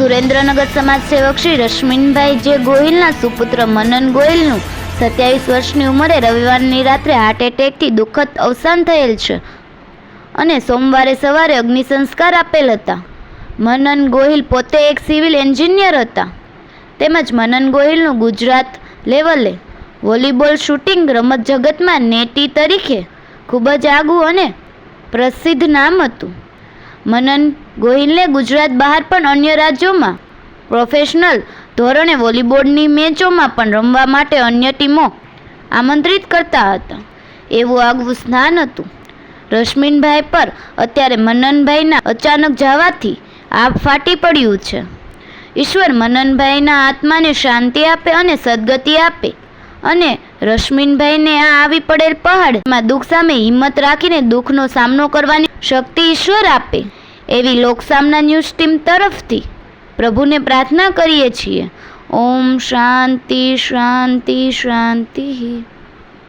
સુરેન્દ્રનગર સમાજ સેવક શ્રી રશ્મિનભાઈ જે ગોહિલના સુપુત્ર મનન ગોહિલનું સત્યાવીસ વર્ષની ઉંમરે રવિવારની રાત્રે હાર્ટ એટેકથી દુઃખદ અવસાન થયેલ છે અને સોમવારે સવારે અગ્નિ સંસ્કાર આપેલ હતા. મનન ગોહિલ પોતે એક સિવિલ એન્જિનિયર હતા. તેમજ મનન ગોહિલનું ગુજરાત લેવલે વોલીબોલ શૂટિંગ રમત જગતમાં નેટી તરીકે ખૂબ જ આગવું અને પ્રસિદ્ધ નામ હતું. મનન ગોહિલને ગુજરાત બહાર પણ અન્ય રાજ્યોમાં. પ્રોફેશનલ ધોરણે વોલીબોલની મેચોમાં પણ રમવા માટે અન્ય ટીમો આમંત્રિત કરતા હતા. એવું આગવું સ્નાન હતું. રશ્મિનભાઈ પર અત્યારે મનનભાઈના અચાનક જવાથી આપ ફાટી પડ્યું છે. ઈશ્વર મનનભાઈના આત્માને શાંતિ આપે અને સદગતિ આપે અને રશ્મિનભાઈને આ આવી પડેલ પહાડમાં દુઃખ સામે હિંમત રાખીને દુઃખનો સામનો કરવાની શક્તિ ઈશ્વર આપે, એવી લોકસામના ન્યૂઝ ટીમ તરફથી પ્રભુને પ્રાર્થના કરીએ છીએ. ઓમ શાંતિ શાંતિ શાંતિ.